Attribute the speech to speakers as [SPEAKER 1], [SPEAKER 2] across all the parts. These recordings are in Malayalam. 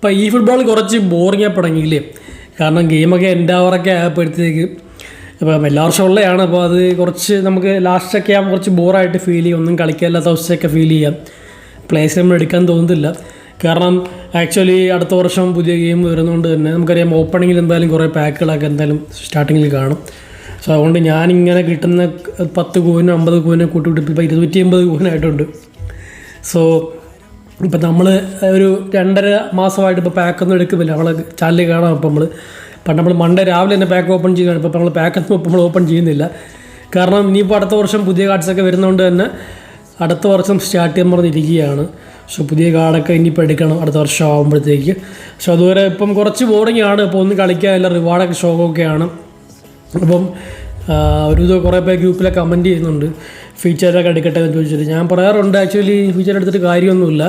[SPEAKER 1] ഇപ്പം ഈ ഫുട്ബോൾ കുറച്ച് ബോറിംഗ് ആയി തുടങ്ങിയില്ലേ? കാരണം ഗെയിമൊക്കെ എന്റെ അവറൊക്കെ ആയപ്പോഴത്തേക്ക് ഇപ്പം എല്ലാ വർഷവും ഉള്ളതാണ് അപ്പോൾ അത് കുറച്ച് നമുക്ക് ലാസ്റ്റൊക്കെ ആകുമ്പോൾ കുറച്ച് ബോറായിട്ട് ഫീൽ ചെയ്യും. ഒന്നും കളിക്കാനില്ലാത്ത അവസ്ഥയൊക്കെ ഫീൽ ചെയ്യാം. പ്ലേസ് നമ്മൾ എടുക്കാൻ തോന്നുന്നില്ല. കാരണം ആക്ച്വലി അടുത്ത വർഷം പുതിയ ഗെയിം വരുന്നതുകൊണ്ട് തന്നെ നമുക്കറിയാം ഓപ്പണിങ്ങിൽ എന്തായാലും കുറേ പാക്കുകളൊക്കെ എന്തായാലും സ്റ്റാർട്ടിങ്ങിൽ കാണും. സോ അതുകൊണ്ട് ഞാനിങ്ങനെ കിട്ടുന്ന പത്ത് കൂവിനും അമ്പത് കൂവിനും ഇപ്പോൾ ഇരുന്നൂറ്റി അമ്പത് കൂവിനായിട്ടുണ്ട് സോ ഇപ്പം നമ്മൾ ഒരു രണ്ടര മാസമായിട്ട് ഇപ്പോൾ പാക്കൊന്നും എടുക്കുന്നില്ല. നമ്മളെ ചാനലിൽ കാണാം ഇപ്പം നമ്മൾ പണ്ട് നമ്മൾ മൺഡേ രാവിലെ തന്നെ പാക്ക് ഓപ്പൺ ചെയ്യുകയാണ്. ഇപ്പോൾ നമ്മൾ പാക്കൊന്നും ഇപ്പം നമ്മൾ ഓപ്പൺ ചെയ്യുന്നില്ല. കാരണം ഇനിയിപ്പോൾ അടുത്ത വർഷം പുതിയ കാർഡ്സൊക്കെ വരുന്നതുകൊണ്ട് തന്നെ അടുത്ത വർഷം സ്റ്റാർട്ട് ചെയ്യാൻ പറഞ്ഞിരിക്കുകയാണ്. സോ പുതിയ കാർഡൊക്കെ ഇനിയിപ്പോൾ എടുക്കണം അടുത്ത വർഷം ആകുമ്പോഴത്തേക്ക് സോ അതുവരെ ഇപ്പം കുറച്ച് ബോറിംഗ് ആണ്. ഇപ്പോൾ ഒന്നും കളിക്കാനില്ല. റിവാർഡൊക്കെ ഷോക്കൊക്കെയാണ് അപ്പം ഒരു ഇത് കുറേ പേർ ഗ്രൂപ്പിലെ കമന്റ് ചെയ്യുന്നുണ്ട്. ഫീച്ചറൊക്കെ എടുക്കട്ടെ എന്ന് ചോദിച്ചിട്ട്. ഞാൻ പറയാറുണ്ട് ആക്ച്വലി ഫീച്ചർ എടുത്തിട്ട് കാര്യമൊന്നുമില്ല.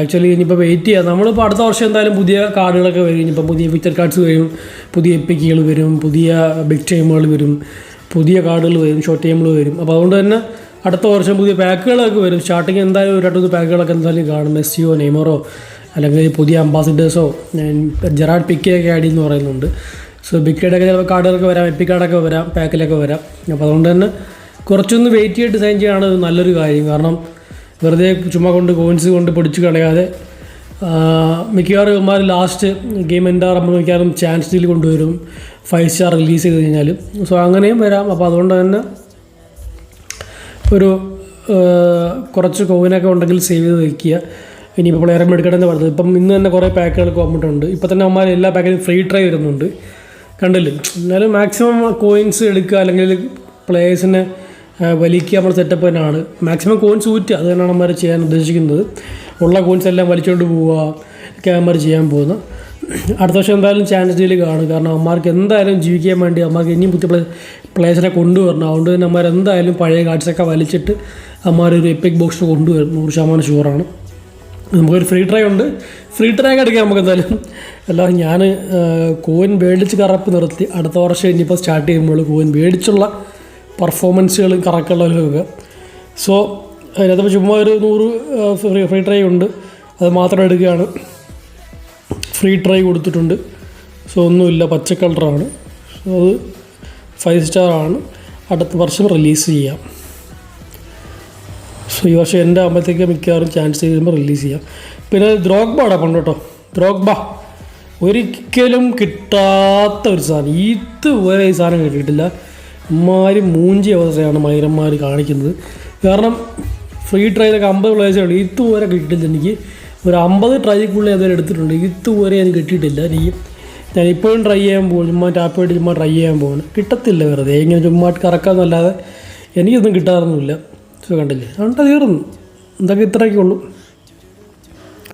[SPEAKER 1] ആക്ച്വലി ഇനിയിപ്പോൾ വെയിറ്റ് ചെയ്യാം. നമ്മളിപ്പോൾ അടുത്ത വർഷം എന്തായാലും പുതിയ കാർഡുകളൊക്കെ വരും. ഇനിയിപ്പോൾ പുതിയ പിക്ചർ കാർഡ്സ് വരും പുതിയ എപ്പിക്കുകൾ വരും പുതിയ ബിഗ് ടൈമുകൾ വരും പുതിയ കാർഡുകൾ വരും ഷോർട്ട് ടൈമുകൾ വരും. അപ്പോൾ അതുകൊണ്ട് തന്നെ അടുത്ത വർഷം പുതിയ പാക്കുകളൊക്കെ വരും. സ്റ്റാർട്ടിങ് എന്തായാലും ഒരു രണ്ട് പാക്കുകളൊക്കെ എന്തായാലും കാണും. മെസ്സിയോ നെയ്മറോ അല്ലെങ്കിൽ പുതിയ അംബാസിഡേഴ്സോ ജെറാഡ് പിക്കയൊക്കെ ആഡ് എന്ന് പറയുന്നുണ്ട്. സോ ബിക്കയുടെയൊക്കെ ചിലപ്പോൾ കാർഡുകളൊക്കെ വരാം എപ്പി കാർഡൊക്കെ വരാം പാക്കിലൊക്കെ വരാം. അപ്പോൾ അതുകൊണ്ട് തന്നെ കുറച്ചൊന്ന് വെയിറ്റ് ചെയ്തിട്ട് സൈൻ ചെയ്യാണ് നല്ലൊരു കാര്യം. കാരണം വെറുതെ ചുമ്മാ കൊണ്ട് കോയിൻസ് കൊണ്ട് പൊടിച്ച് കളയാതെ മിക്കവാറും ഇവന്മാർ ലാസ്റ്റ് ഗെയിം എന്താകുമ്പോൾ മിക്കവാറും ചാൻസ് ഡീൽ കൊണ്ടുവരും ഫൈവ് സ്റ്റാർ റിലീസ് ചെയ്ത് കഴിഞ്ഞാൽ സോ അങ്ങനെയും വരാം. അപ്പോൾ അതുകൊണ്ട് തന്നെ ഒരു കുറച്ച് കോവിനൊക്കെ ഉണ്ടെങ്കിൽ സേവ് ചെയ്ത് വയ്ക്കുക ഇനിയിപ്പോൾ പ്ലെയറെ എടുക്കണമെന്ന് പറഞ്ഞത്. ഇപ്പം ഇന്ന് തന്നെ കുറേ പാക്കുകളൊക്കെ വന്നിട്ടുണ്ട് ഇപ്പം തന്നെ അവന്മാർ എല്ലാ പാക്കിലും ഫ്രീ ട്രൈ വരുന്നുണ്ട്. കണ്ടില്ലേ? എന്നാലും മാക്സിമം കോയിൻസ് എടുക്കുക അല്ലെങ്കിൽ പ്ലേയേഴ്സിനെ വലിക്കുക നമ്മുടെ സെറ്റപ്പ് തന്നെയാണ്. മാക്സിമം കോയിൻസ് ഊറ്റുക അത് തന്നെയാണ് അമ്മമാർ ചെയ്യാൻ ഉദ്ദേശിക്കുന്നത്. ഉള്ള കോയിൻസ് എല്ലാം വലിച്ചുകൊണ്ട് പോവുക അവന്മാർ ചെയ്യാൻ പോകുന്നത് അടുത്ത വർഷം എന്തായാലും ചാൻസ് ഡീൽ കാണും. കാരണം അമ്മമാർക്ക് എന്തായാലും ജീവിക്കാൻ വേണ്ടി അമ്മമാർക്ക് ഇനിയും പുതിയ പ്ലേ പ്ലേസിനെ കൊണ്ടുവരണം. അതുകൊണ്ട് തന്നെ അമ്മമാർ എന്തായാലും പഴയ കാർഡ്സൊക്കെ വലിച്ചിട്ട് അമ്മമാർ ഒരു എപ്പിക് ബോക്സ് കൊണ്ടുവരും. നൂറ് ശതമാനം ഷുവറാണ് നമുക്കൊരു ഫ്രീ ട്രൈ ഉണ്ട്. ഫ്രീ ട്രൈ ഒക്കെ നമുക്ക് എന്തായാലും. അല്ല ഞാൻ കോയിൻ മേടിച്ച് കറപ്പ് നിർത്തി അടുത്ത വർഷം ഇനിയിപ്പോൾ സ്റ്റാർട്ട് ചെയ്യുമ്പോൾ കോയിൻ മേടിച്ചുള്ള പെർഫോമൻസുകളും കറക്കുള്ളവരൊക്കെ സോ അതിനകത്ത് ചുമ്മാ ഒരു നൂറ് ഫ്രീ ഫ്രീ ട്രൈ ഉണ്ട്. അത് മാത്രം എടുക്കുകയാണ്. ഫ്രീ ട്രൈ കൊടുത്തിട്ടുണ്ട്. സോ ഒന്നുമില്ല. പച്ച കളറാണ് സോ അത് ഫൈവ് സ്റ്റാർ ആണ്. അടുത്ത വർഷം റിലീസ് ചെയ്യാം. സോ ഈ വർഷം എന്റെ ആകുമ്പോഴത്തേക്ക് മിക്കവാറും ചാൻസ് ചെയ്യുമ്പോൾ റിലീസ് ചെയ്യാം. പിന്നെ ദ്രോഗ്ബ പണ്ട് കേട്ടോ. ദ്രോഗ്ബ ഒരിക്കലും കിട്ടാത്ത ഒരു സാധനം. ഇതുവരെ ഈ സാധനം കിട്ടിയിട്ടില്ല ഇമാര് മൂഞ്ചി അവസ്ഥയാണ് മൈരന്മാർ കാണിക്കുന്നത്. കാരണം ഫ്രീ ട്രൈലൊക്കെ അമ്പത് ഉള്ളൂ. ഇതുവരെ കിട്ടിയിട്ടില്ല എനിക്ക്. ഒരു അമ്പത് ട്രൈക്കുള്ളിൽ അതുവരെ എടുത്തിട്ടുണ്ട്. ഇതുവരെ എനിക്ക് കിട്ടിയിട്ടില്ല. എനിക്ക് ഞാൻ ഇപ്പോഴും ട്രൈ ചെയ്യാൻ പോകും ചുമ്മാ ടാപ്പ് ആയിട്ട് ചുമ്മാ ട്രൈ ചെയ്യാൻ പോകുന്നു. കിട്ടത്തില്ല വെറുതെ. ഇങ്ങനെ ചുമ്മാ കറക്കാന്നല്ലാതെ എനിക്കൊന്നും കിട്ടാറൊന്നുമില്ല. സോ കണ്ടില്ലേ? അതുകൊണ്ട് തീർന്നു. എന്തൊക്കെ ഇത്രയൊക്കെ ഉള്ളൂ.